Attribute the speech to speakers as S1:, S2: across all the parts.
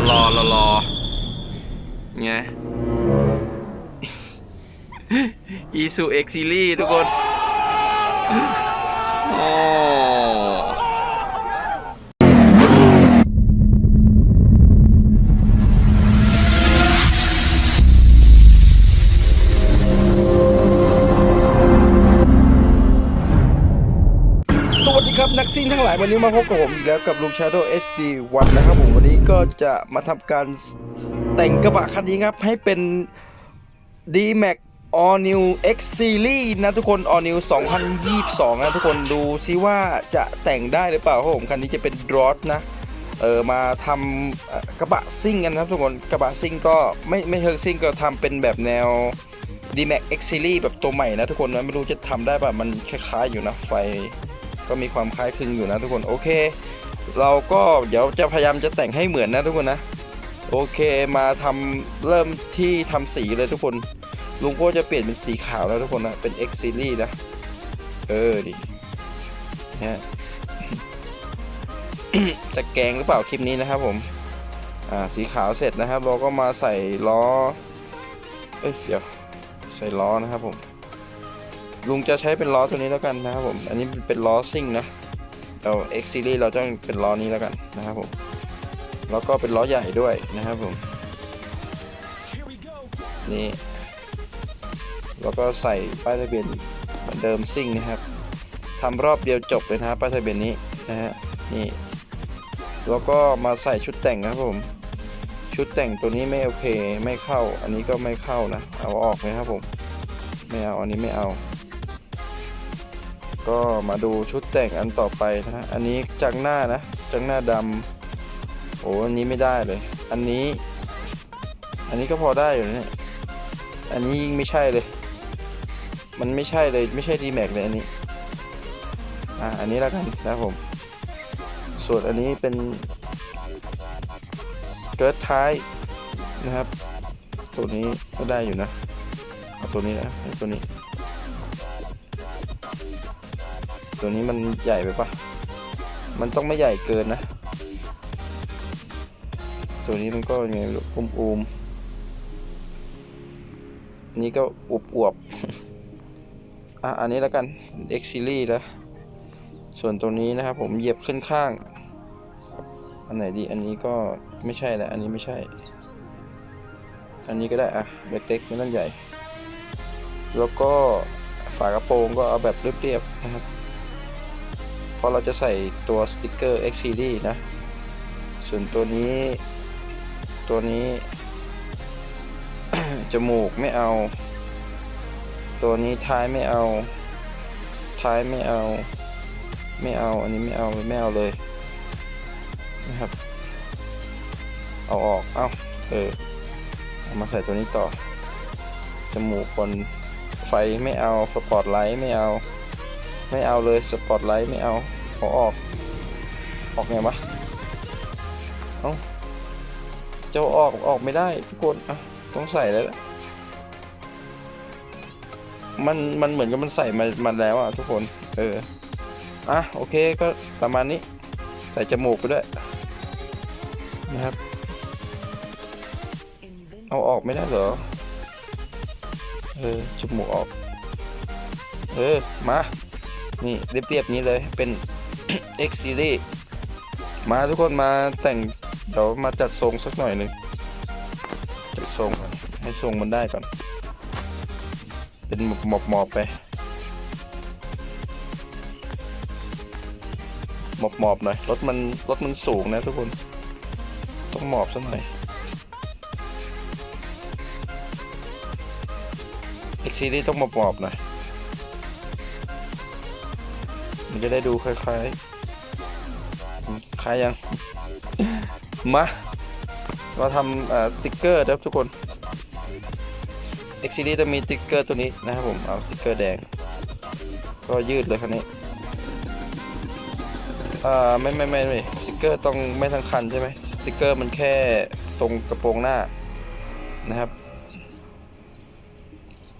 S1: ละรอละรอไงอีซูเอ็กซิลี่ทุกคน โอ้ ครับนักซิ่งทั้งหลายวันนี้มาพบกับผมอีกแล้วกับลุง Shadow SD วันนะครับผมวันนี้ก็จะมาทำการแต่งกระบะคันนี้ครับ ให้เป็น D-Max All New X Series นะทุกคน All New 2022 นะทุกคนดูซิว่าจะแต่งได้หรือเปล่าครับผมคันนี้จะเป็น d r o t นะเออมาทำกระบะซิ่งกันนะครับทุกคนกระบะซิ่งก็ไม่ไม่เชิงซิ่งก็ทำเป็นแบบแนว D-Max X Series แบบตัวใหม่นะทุกคนนะไม่รู้จะทำได้ป่ะมันคล้ายๆอยู่นะไฟ ก็มีความคล้ายคลึงอยู่นะทุกคนโอเค เราก็เดี๋ยวจะพยายามจะแต่งให้เหมือนนะทุกคนนะโอเคมาทำเริ่มที่ทำสีเลยทุกคน ลุงก็จะเปลี่ยนเป็นสีขาวแล้วทุกคนนะเป็น X Series นะ เออดิฮะจะแกงหรือเปล่าคลิปนี้นะครับผมอ่าสีขาวเสร็จนะครับ เราก็มาใส่ล้อเอ้ยเดี๋ยวใส่ล้อนะครับผม ลุงจะใช้เป็นล้อตัวนี้แล้วกันนะครับผม อันนี้เป็นล้อซิ่งนะเรา X Series เราจะเป็นล้อนี้แล้วกันนะครับผม แล้วก็เป็นล้อใหญ่ด้วยนะครับผม นี่ แล้วก็ใส่ป้ายทะเบียนเหมือนเดิมซิ่งนะครับทำรอบเดียวจบเลยนะป้ายทะเบียนนี้นะฮะ นี่ แล้วก็มาใส่ชุดแต่งนะครับผม ชุดแต่งตัวนี้ไม่โอเค ไม่เข้า อันนี้ก็ไม่เข้านะ เอาออกเลยครับผม ไม่เอา อันนี้ไม่เอา ก็มาดูชุดแต่งอันต่อไปนะ อันนี้จากหน้านะจากหน้าดำโอ้อันนี้ไม่ได้เลย อันนี้ อันนี้ก็พอได้อยู่นะเนี่ยอันนี้ยิ่งไม่ใช่เลย มันไม่ใช่เลยไม่ใช่ D-Max เลยอันนี้อะอันนี้แล้วกันนะผม ส่วนอันนี้เป็นสเกิร์ตท้ายนะครับ ตัวนี้ก็ได้อยู่นะเอาตัวนี้นะตัวนี้ ตัวนี้มันใหญ่ไปปะมันต้องไม่ใหญ่เกินนะ ตัวนี้มันก็ยังไงไม่รู้อุ้มอันนี้ก็อวบอวบอะอันนี้แล้วกัน X Series แล้ว ส่วนตัวนี้นะครับผมเหยียบขึ้นข้าง อันไหนดี อันนี้ก็ไม่ใช่แหละอันนี้ไม่ใช่ อันนี้ก็ได้อะเล็กๆไม่ต้องใหญ่ แล้วก็ฝากระโปรงก็เอาแบบเรียบๆนะครับ เพราะเราจะใส่ตัวสติกเกอร์ X Series นะ ส่วนตัวนี้ ตัวนี้ จมูกไม่เอา ตัวนี้ท้ายไม่เอา ท้ายไม่เอา ไม่เอา อันนี้ไม่เอา ไม่เอาเลย นะครับ เอาออก เอาเออเอามาใส่ตัวนี้ต่อ จมูกบนไฟไม่เอา สปอตไลท์ไม่เอา ไม่เอาเลยสปอตไลท์ไม่เอาขอออก ออกไงวะเอ้าจะอาออกออกไม่ได้ทุกคนอะต้องใส่แล้วล่ะมันมันเหมือนกับมันใส่มามาแล้วอะทุกคน เอออะโอเคก็ประมาณนี้ ใส่จมูกไปด้วยนะครับ เอาออกไม่ได้เหรอ เออจมูกออก เออ มา นี่เรียบๆนี้เลยเป็น X Series มาทุกคนมาแต่งเดี๋ยวมาจัดทรงสักหน่อยหนึ่งจัดทรงก่อนให้ทรงมันได้ก่อน เป็นหมอบหมอบๆไปหมอบหมอบๆหน่อยรถมันรถมันสูงนะทุกคน ต้องหมอบสักหน่อย X Series ต้องหมอบหมอบๆหน่อย จะได้ดูคล้ายๆคล้ายยัง มาเราทำสติกเกอร์นะครับทุกคน X Series จะมีสติกเกอร์ตัวนี้นะครับผม เอาสติกเกอร์แดง ก็ยืดเลยคันนี้อ่าไม่ไม่ไม่ไม่สติกเกอร์ต้องไม่ทั้งคันใช่ไหมสติกเกอร์มันแค่ตรงกระโปรงหน้านะครับ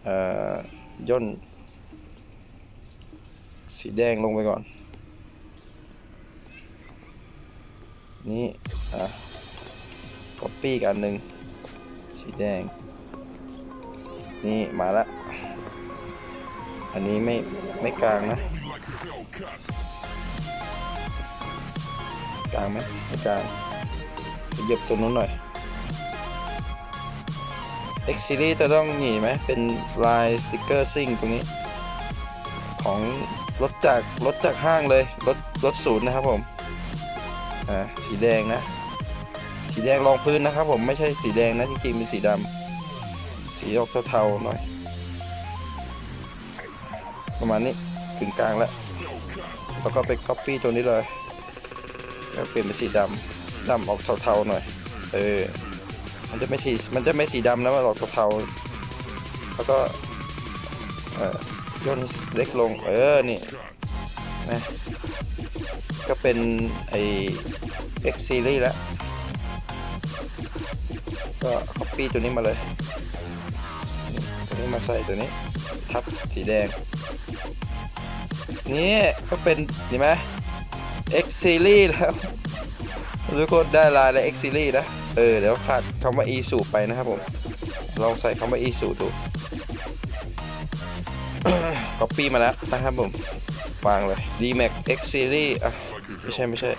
S1: เอ่อย่น สีแดงลงไปก่อน นี่ อะ copy อีกอันหนึ่งสีแดง นี่มาละ อันนี้ไม่ ไม่กลางนะ กลางไหมไม่กลางเหยียบตรงนู้นหน่อย X series จะต้องหนีไหมเป็นลายสติกเกอร์ซิ่งตรงนี้ ของ รถจากรถจากห้างเลยรถรถศูนย์นะครับผมอ่าสีแดงนะ สีแดงรองพื้นนะครับ ผมไม่ใช่สีแดงนะจริงๆเป็นสีดำสีออกเทาๆหน่อย ประมาณนี้ถึงกลางแล้วแล้วก็ไป copy ตัวนี้เลยแล้วเปลี่ยนเป็นสีดำดำออกเทาๆหน่อย เออมันจะไม่สีมันจะไม่สีดำแล้วมันออกเทาๆแล้วก็เออ ย่นเล็กลง เออ นี่นะก็เป็นไอ X series แล้ว ก็ copy ตัวนี้มาเลย ตัวนี้มาใส่ตัวนี้ ทับสีแดง นี่ก็เป็นเห็นไหม X series แล้วทุกคนได้ลายแล้ว X series นะ เออ เดี๋ยวขาดคำว่า e สูไปนะครับผม ลองใส่คำว่า e สูดู copy มาแล้วนะครับผมวางเลย D Max X series อะ ไม่ใช่ไม่ใช่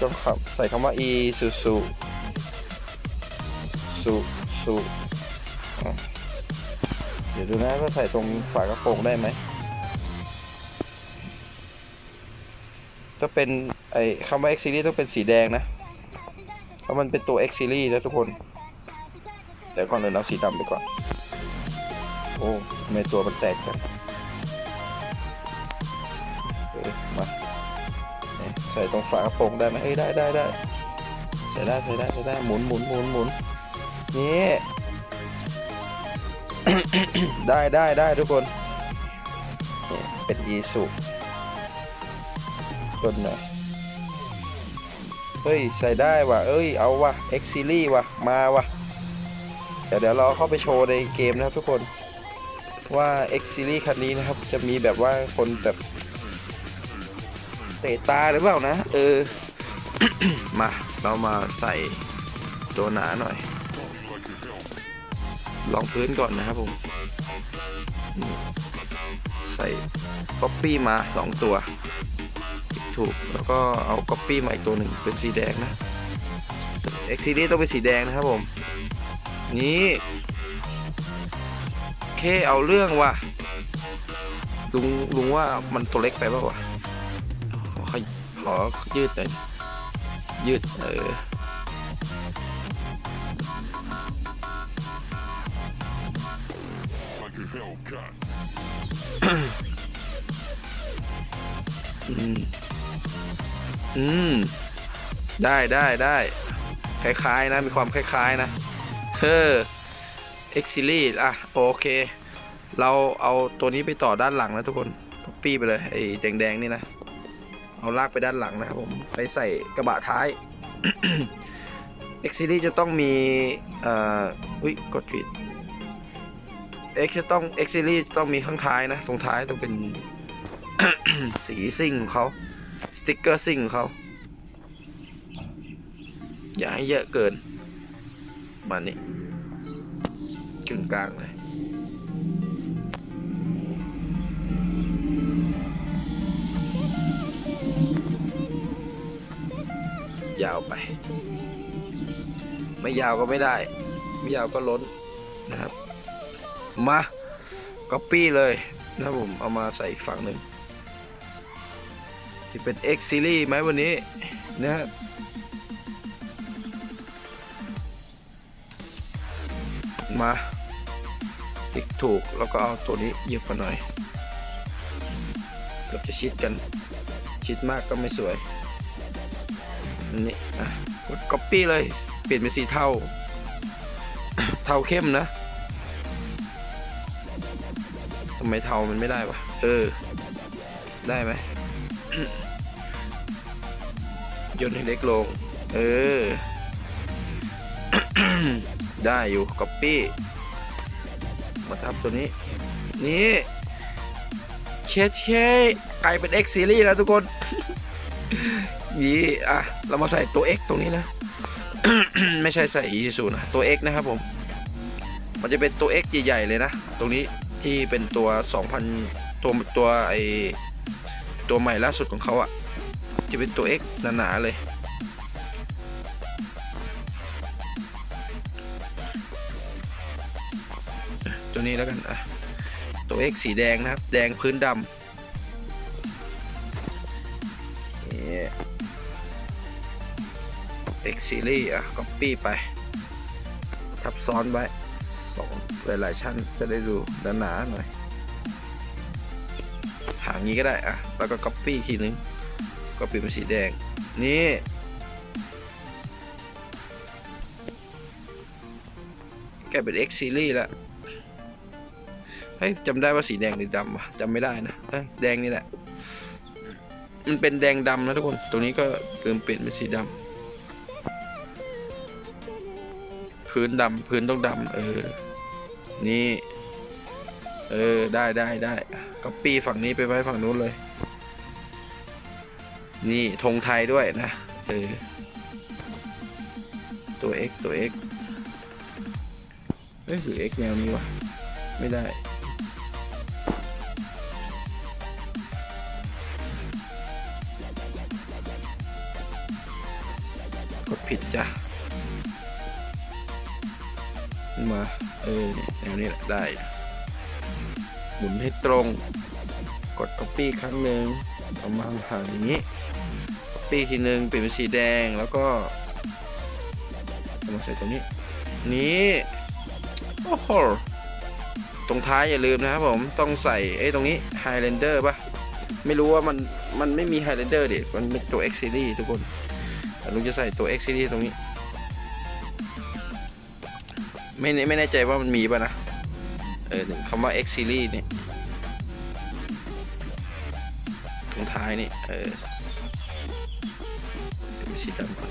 S1: ต้องขับใส่คำว่า e สูสูสูสูอะเดี๋ยวดูนะว่าใส่ตรงฝากระโปรงได้ไหมถ้าเป็นไอคำว่า X series ต้องเป็นสีแดงนะ เพราะมันเป็นตัว X series นะทุกคนเดี๋ยวก่อนเลยเอาสีดำไปก่อน โอ้ทำไมตัวมันแตกจังเออมาเนี่ยใส่ตรงฝากระโปรงได้ไหมเอ้ยได้ได้ได้ใส่ได้ใส่ได้ใส่ได้หมุนหมุนหมุนหมุนนี่ได้ได้ได้ทุกคนนี่เป็นอีสุต้นหน่อยเฮ้ย ใส่ได้ว่ะ เอ้ย เอาว่ะ X series ว่ะ มาว่ะ เดี๋ยวเดี๋ยวเราเข้าไปโชว์ในเกมนะครับทุกคน ว่า X series คันนี้นะครับ จะมีแบบว่าคนแบบ เตะตาหรือเปล่านะ เออ มาเรามาใส่ตัวหนาหน่อย ลองพื้นก่อนนะครับผม ใส่ก๊อปปี้มา 2 ตัว ถูกแล้วก็เอาก๊อปปี้มาอีกตัวหนึ่งเป็นสีแดงนะ X series ต้องเป็นสีแดงนะครับผม นี่ เคเอาเรื่องว่ะลุงลุงว่ามันตัวเล็กไปเปล่าวะขอขยขอยืดหน่อยยืดเอออืมอืมได้ได้ได้คล้ายๆนะ มีความคล้ายๆนะเฮ้อ X series อะโอเค เราเอาตัวนี้ไปต่อด้านหลังนะทุกคน copy ไปเลยไอ้แดงๆนี่นะ เอาลากไปด้านหลังนะครับผมไปใส่กระบะท้าย X series จะต้องมีเอ่ออุ้ยกดผิด X จะต้อง X series จะต้องมีข้างท้ายนะ ตรงท้ายต้องเป็นสีซิ่งของเขาสติกเกอร์ซิ่งของเขาอย่าให้เยอะเกินมานี่ กึ่งกลางเลยยาวไป ไม่ยาวก็ไม่ได้ ไม่ยาวก็ล้นนะครับ มาก๊อปปี้เลยนะครับผมเอามาใส่อีกฝั่งหนึ่งที่เป็น X series ไหมวันนี้นะครับมา ติ๊กถูกแล้วก็เอาตัวนี้เยียบกันหน่อยเกือบจะชิดกัน ชิดมากก็ไม่สวยอันนี่อะกด copy เลย เปลี่ยนเป็นสีเทาเทาเข้มนะทำไมเทามันไม่ได้วะเออ ได้ไหมยนให้เล็กลง เออ ได้อยู่ copy มาทับตัวนี้ นี่เชดเชกลายเป็น X series แล้วทุกคน นี่อะ เรามาใส่ตัว X ตรงนี้นะ ไม่ใช่ใส่อีซูนะ ตัว X นะครับผม มันจะเป็นตัว X ใหญ่ๆเลยนะ ตรงนี้ที่เป็นตัว 2,000 ตัวตัวไอตัวใหม่ล่าสุดของเขาอะ่ะจะเป็นตัว X หนาๆเลย ตัวนี้แล้วกันอะตัว X สีแดงนะครับ แดงพื้นดำนี่ X series อะ copy ไป ทับซ้อนไว้สองหลายๆชั้นจะได้ดูหนาๆหน่อยหางนี้ก็ได้อะ แล้วก็ copy อีกทีนึง copy เป็นสีแดง นี่แกลายเป็น X series แล้ว เฮ้ยจำได้ว่าสีแดงหรือดำวะจำไม่ได้นะเอ้ยแดงนี่แหละ มันเป็นแดงดำนะทุกคน ตรงนี้ก็เติมเปลี่ยนเป็นสีดำพื้นดำพื้นต้องดำเออ นี่ เออได้ได้ได้ก็ปีฝั่งนี้ไปไว้ฝั่งนู้นเลย นี่ธงไทยด้วยนะเออตัว X ตัว X เอ้ยหรือ X แนวนี้วะ ไม่ได้ ออเนี่ยแนวนี้แหละได้หมุนให้ตรง กด copy ครั้งหนึ่งเอามาห่างๆอย่างนี้ copy ทีหนึ่งเปลี่ยนเป็นสีแดงแล้วก็เอามาใส่ตรงนี้ นี่โอ้โหตรงท้ายอย่าลืมนะครับผมต้องใส่ไอ้ตรงนี้ Highlander ปะไม่รู้ว่ามันมันไม่มี Highlander ดิมันเป็นตัว X series ทุกคนลุงจะใส่ตัว X series ตรงนี้ ไม่แน่ไม่แน่ใจว่ามันมีป่ะนะ เออคำว่า X series เนี่ยตรงท้ายนี่ เออเป็นสีดำก่อน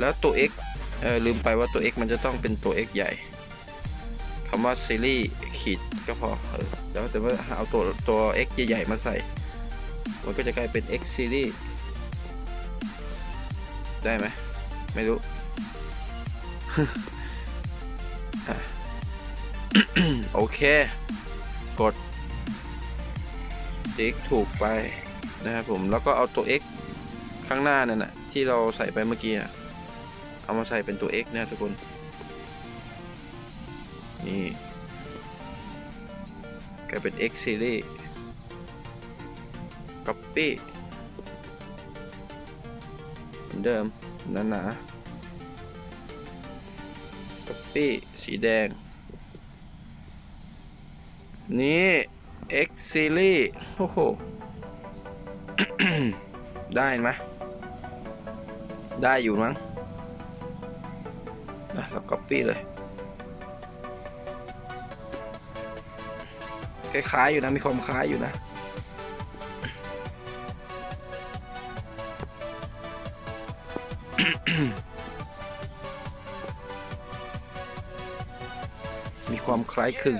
S1: แล้วตัว X เออลืมไปว่าตัว X มันจะต้องเป็นตัว X ใหญ่คำว่าซีรีส์ขีดก็พอเออแล้วแต่ว่าเอาตัวตัว X ใหญ่ๆมาใส่ มันก็จะกลายเป็น X series ได้ไหมไม่รู้ โอเค กด X ถูกไปนะครับผม แล้วก็เอาตัว X ข้างหน้านั่นนะที่เราใส่ไปเมื่อกี้อะเอามาใส่เป็นตัว X นะทุกคน นี่กลายเป็น X series copy เหมือนเดิมนาหนาๆ copy สีแดง นี่ X series โอ้โห ได้ไหมได้อยู่มั้งอะเรา copy เลย คล้ายๆอยู่นะ มีความคล้ายอยู่นะ มีความคล้ายคลึง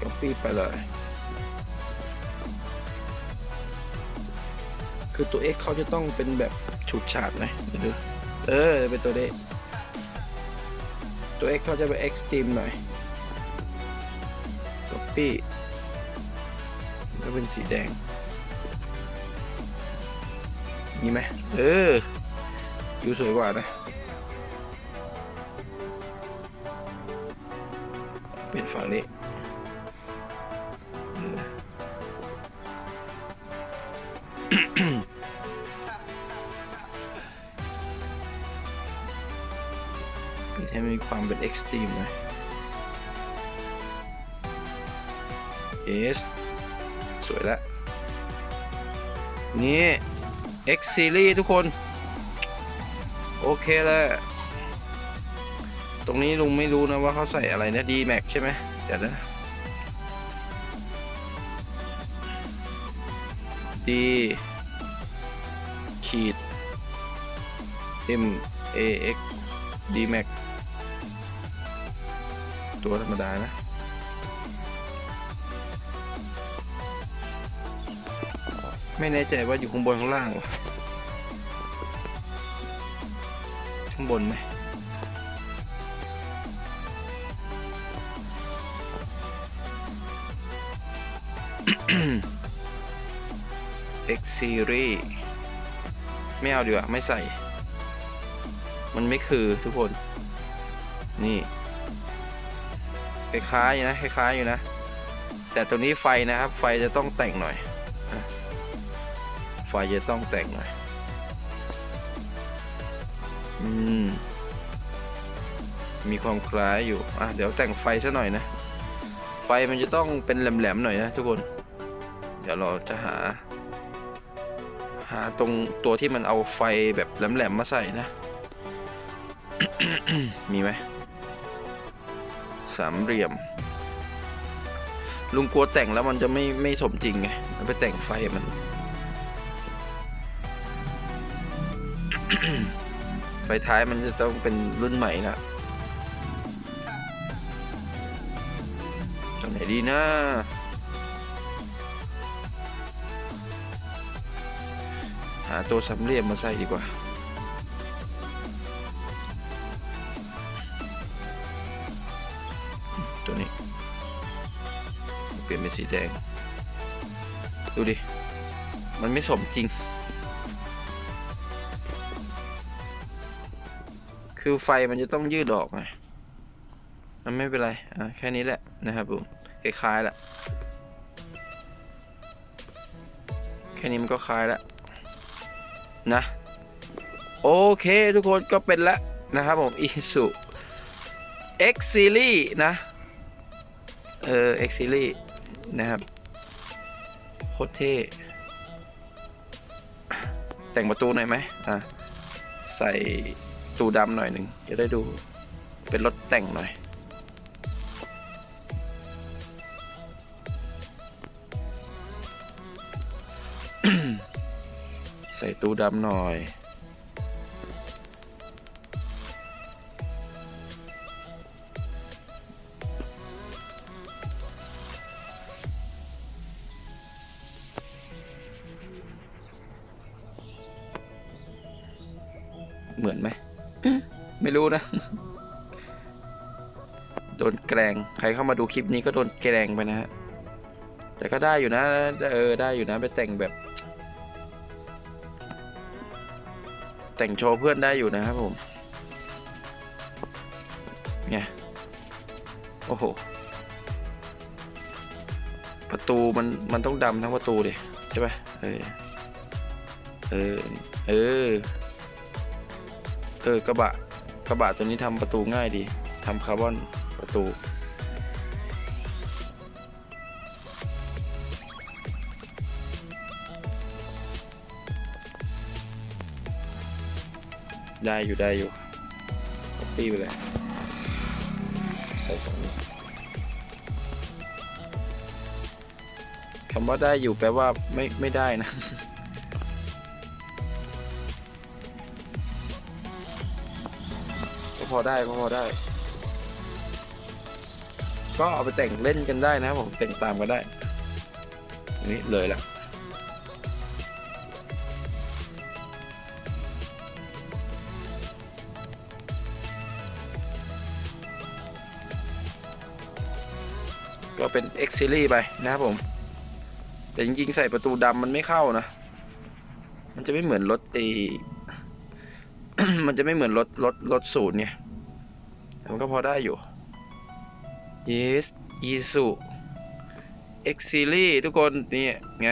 S1: copy ไปเลย คือตัว X เขาจะต้องเป็นแบบฉูดฉาดหน่อยดูเออ เป็นตัวเดตัว X เขาจะเป็น extreme หน่อย copy ก็เป็นสีแดง นี่ไหมเออดูสวยกว่านะ เป็นฝั่งนี้มีให้มีความเป็น extreme หน่อย S สวยแล้วนี่ X series ทุกคน โอเคแล้ว รงนี้ลุงไม่รู้นะว่าเขาใส่อะไรนะดีแม็กใช่ไหมเดี๋ยวนะดีขีด M A X D Max ตัวธรรมดานะ ไม่แน่ใจว่าอยู่ข้างบนข้างล่างข้างบนไหม X Series ไม่เอาดีกว่า ไม่ใส่ มันไม่คือทุกคน นี่คล้ายๆอยู่นะคล้ายๆอยู่นะ แต่ตัวนี้ไฟนะครับ ไฟจะต้องแต่งหน่อย ไฟจะต้องแต่งหน่อย อืม มีความคล้ายอยู่ อะ เดี๋ยวแต่งไฟซะหน่อยนะ ไฟมันจะต้องเป็นแหลมๆหน่อยนะทุกคน เดี๋ยวเราจะหา หาตรงตัวที่มันเอาไฟแบบแหลมๆมาใส่นะ มีไหมสามเหลี่ยม ลุงกลัวแต่งแล้วมันจะไม่ไม่สมจริงไงไปแต่งไฟมันไฟท้ายมันจะต้องเป็นรุ่นใหม่นะตัวไหนดีนะ ตัวสามเหลี่ยมมาใส่ดีกว่า ตัวนี้ เปลี่ยนเป็นสีแดง ดูดิ มันไม่สมจริง คือไฟมันจะต้องยืดออกไงมันไม่เป็นไร อะ แค่นี้แหละนะครับผม คล้ายๆละ แค่นี้มันก็คล้ายแล้ว นะ โอเคทุกคนก็เป็นแล้วนะครับผมอีสุ X Series นะ เออ X Series นะครับโคตรเท่ แต่งประตูหน่อยไหมอะ ใส่ตูดำหน่อยหนึ่งจะได้ดูเป็นรถแต่งหน่อย ใส่ตู้ดำหน่อย เหมือนไหม ไม่รู้นะ โดนแกล้งใครเข้ามาดูคลิปนี้ก็โดนแกล้งไปนะฮะ แต่ก็ได้อยู่นะ เออ ได้อยู่นะ ไปแต่งแบบ แต่งโชว์เพื่อนได้อยู่นะครับผมไงโอ้โห ประตูมันมันต้องดำทั้งประตูดิใช่ปะเออ เออ เออ เออกระบะ กระบะตัวนี้ทำประตูง่ายดีทำคาร์บอนประตู ได้อยู่ได้อยู่คัปี้ไปเลยใส่ตรงนี้คำว่าได้อยู่แปลว่าไม่ไม่ได้นะก็พอได้ก็พอได้ ก็เอาไปแต่งเล่นกันได้นะครับผมแต่งตามก็ได้นนี่เลยละ ก็เป็น X Series ไปนะครับผม แต่จริงๆ ใส่ประตูดำมันไม่เข้านะ มันจะไม่เหมือนรถเอมันจะไม่เหมือนรถรถรถสูตรเนี่ยแต่มันก็พอได้อยู่ yes i s u X Series ทุกคนนี่ไง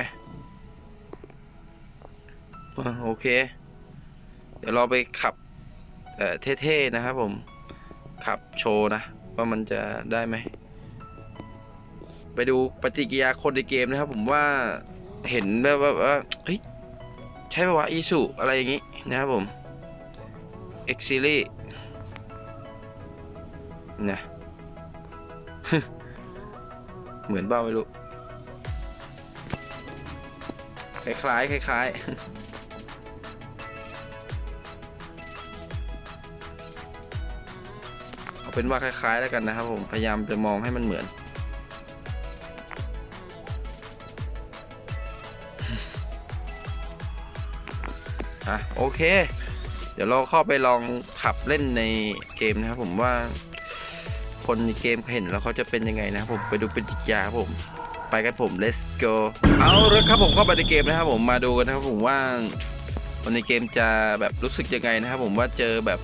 S1: โอเค เดี๋ยวเราไปขับเท่ๆนะครับผมขับโชว์นะ ว่ามันจะได้ไหม ไปดูปฏิกิริยาคนในเกมนะครับ ผมว่าเห็นแบบว่าว่เฮ้ยใช่ป่าวะอีสุอะไรอย่างงี้นะครับผม X Series นะเหมือนเบ้าไม่รู้ คล้ายๆคล้ายๆเอาเป็นว่าคล้าย ๆ แล้วกันนะครับผม พยายามจะมองให้มันเหมือน อะโอเค เดี๋ยวเราเข้าไปลองขับเล่นในเกมนะครับผมว่า คนในเกมเห็นแล้วเขาจะเป็นยังไงนะครับผมไปดูปฏิกิริยาครับผมไปกันผม let's go เอาละครับผมเข้าไปในเกมนะครับผมมาดูกันนะครับผมว่าคนในเกมจะแบบรู้สึกยังไงนะครับผมว่าเจอแบบ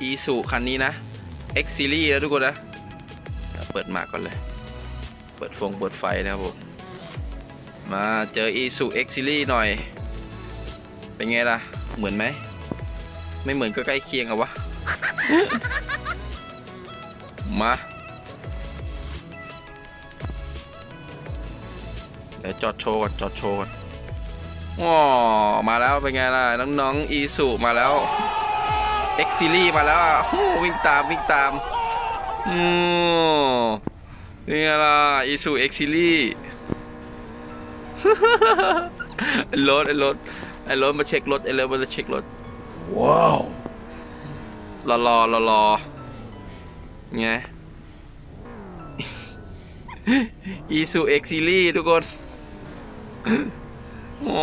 S1: อีสุคันนี้นะ X Series แล้วทุกคนนะ เปิดมาก่อนเลย เปิดฟงเปิดไฟนะครับผม มาเจออีสุ X Series หน่อย เป็นไงล่ะ เหมือนไหม ไม่เหมือนก็ใกล้เคียงอะวะ มาเดี๋ยวจอดโชว์ก่อนจอดโชว์ก่อนว้ามาแล้วเป็นไงล่ะ น้องๆอีสุมาแล้ว X Series มาแล้วอะวิ่งตามวิ่งตามอืมนี่ไงล่ะอีสุ X Series ไอ้รถรถ อ้รถมาเช็ครถไอ้รถมาเช็ครถ
S2: ว้าว
S1: รอรอรอรอไงอีสุ X Series ทุกคนโอ้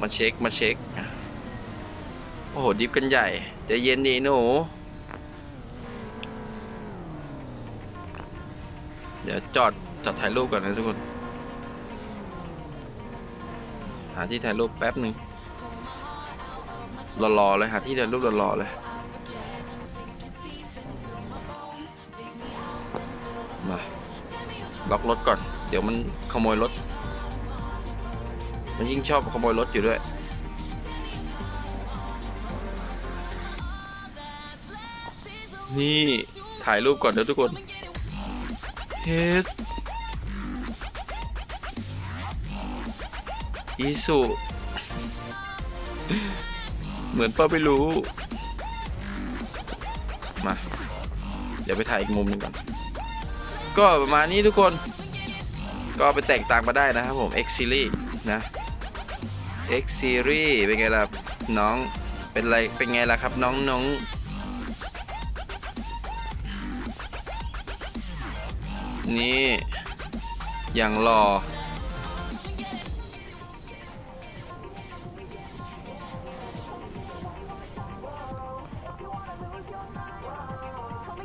S1: มาเช็คมาเช็ค โอ้โห ดิฟกันใหญ่ใจะเย็นดีหนู เดี๋ยวจอด จอดถ่ายรูปก่อนนะทุกคน หาที่ถ่ายรูปแป๊บหนึ่งรอๆเลยหาที่ถ่ายรูปรอๆเลย มาล็อกรถก่อน เดี๋ยวมันขโมยรถ มันยิ่งชอบขโมยรถอยู่ด้วยนี่ ถ่ายรูปก่อนเดี๋ยวทุกคนเฮส อีสุเหมือนป้าไม่รู้ มา เดี๋ยวไปถ่ายอีกมุมหนึงก่อน ก็ประมาณนี้ทุกคน ก็ไปแต่งต่างมาได้นะครับผม X Series นะ X Series เป็นไงล่ะ น้อง เป็นไร เป็นไงล่ะครับน้องน้องนี่ อย่างหล่อ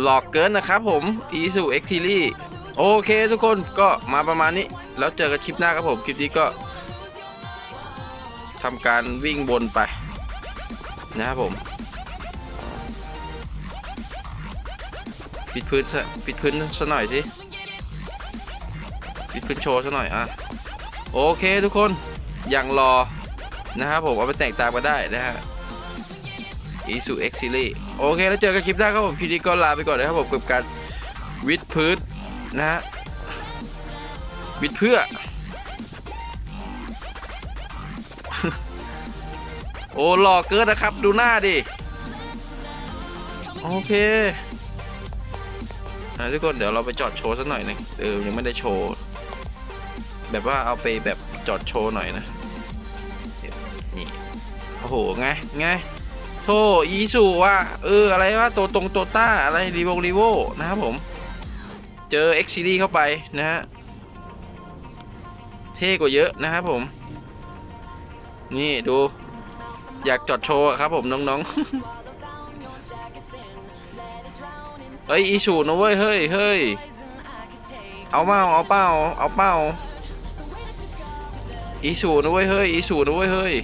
S1: หลอกเกินนะครับผมอีสุเอ็กทีลี่โอเคทุกคนก็มาประมาณนี้ แล้วเจอกันคลิปหน้าครับผมคลิปนี้ก็ทำการวิ่งบนไป นะครับผมปิดพื้นซะปิดพื้นซะหน่อยสิปิดพื้นโชว์ซะหน่อยอะโอเคทุกคนอย่างรอนะครับผมเอาไปแต่งตามก็ได้นะฮะ อีสุเอ็กซิลี่โอเค แล้วเจอกันคลิปหน้าครับผมคลิปนี้ก็ลาไปก่อนนะครับผมกับการวิดพื้นนะฮะวิดเพื่อ โอ้หล่อเกินนะครับ ดูหน้าดิ โอเคอะทุกคนเดี๋ยวเราไปจอดโชว์สักหน่อยหนึงเออยังไม่ได้โชว์ แบบว่าเอาไปแบบจอดโชว์หน่อยนะ นี่ โอ้โห ไง ไง โทอีสูว่าเอออะไรว่าตัวตรงโตต้าอะไรรีโวรีโวนะครับผม เจอ X Series เข้าไปนะฮะเท่กว่าเยอะนะครับผม นี่ดู อยากจอดโชว์ครับผมน้องๆเฮ้ยอีสูนะเว้ยเฮ้ยเฮ้ยเอาเป้าเอาเป้าเอาเป้าอีสูนะเว้ยเฮ้ยอีสูนะเว้ยเฮ้ย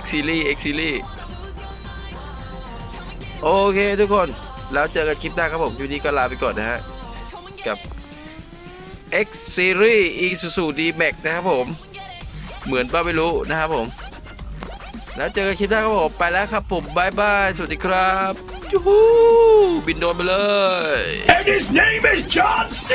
S1: X Series X Series โอเคทุกคน แล้วเจอกันคลิปหน้าครับผมคลิปนี้ก็ลาไปก่อนนะฮะ กับ X Series Isuzu D-Max นะครับผม เหมือนป้าไม่รู้นะครับผม แล้วเจอกันคลิปหน้าครับผม ไปแล้วครับผมบายบาย สวัสดีครับจูฮูบินโดนไปเลย
S2: And his name is John C.